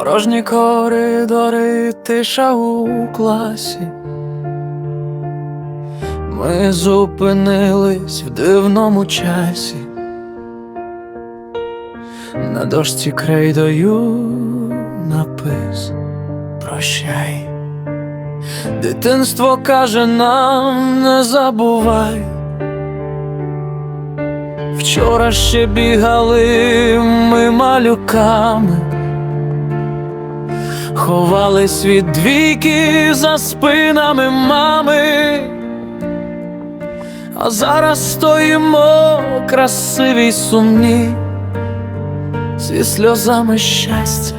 Порожні коридори, тиша у класі. Ми зупинились в дивному часі. На дошці крейдою напис Прощай. Дитинство каже нам не забувай. Вчора ще бігали ми малюками, ховались від двійки за спинами мами, а зараз стоїмо красиві й сумні, зі сльозами щастя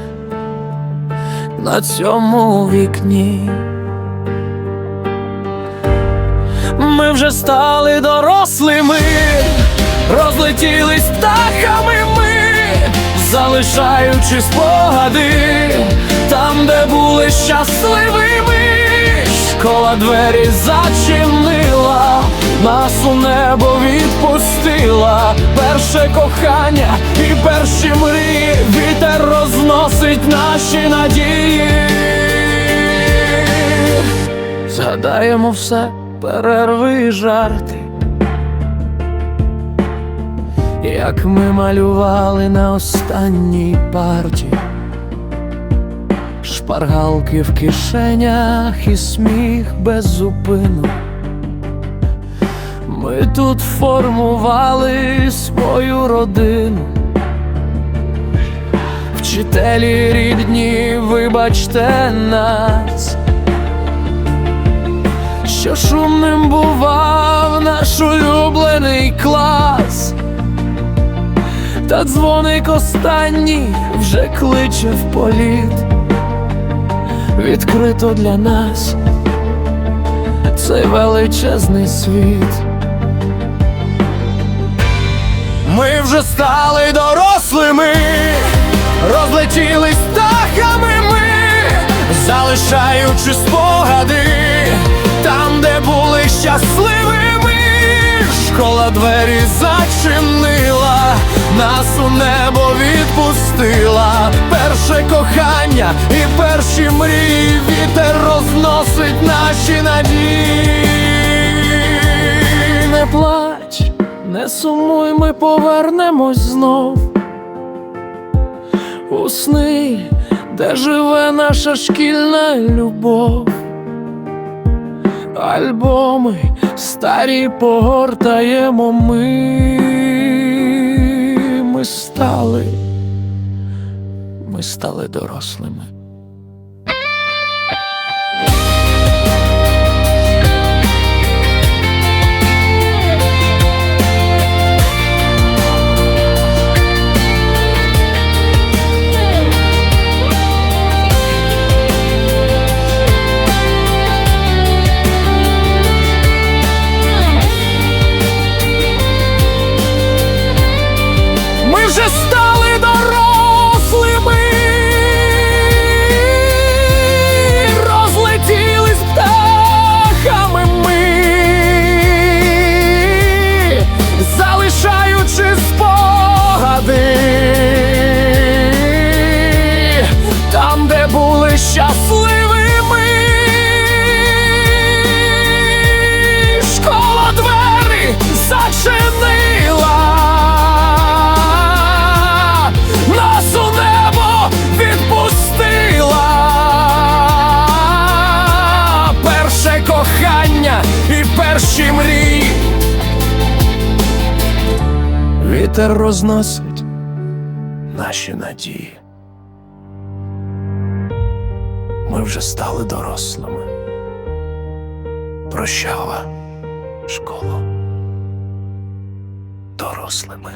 на цьому вікні. Ми вже стали дорослими, розлетілись птахами ми, залишаючи спогади там, де були щасливими. Школа двері зачинила, нас у небо відпустила. Перше кохання і перші мрії, вітер розносить наші надії. Згадаємо все, перерви жарти. Як ми малювали на останній парті, шпаргалки в кишенях і сміх без зупину. Ми тут формували свою родину. Вчителі рідні, вибачте нас, що шумним бував наш улюблений клас. Та дзвоник останній вже кличе в політ. Відкрито для нас цей величезний світ. Ми вже стали дорослими, розлетілись птахами ми, залишаючи спогади там, де були щасливими. Школа двері зачинила, нас у небо відпустила. Перше кохання і перші мрії, вітер розносить наші надії. Не плач, не сумуй, ми повернемось знов у сни, де живе наша шкільна любов. Альбоми старі погортаємо ми. Ми стали, ми стали дорослими. Були щасливими. Школа двері зачинила. Нас у небо відпустила. Перше кохання і перші мрії. Вітер розносить наші надії. Вже стали дорослими. Прощава, школу, дорослими.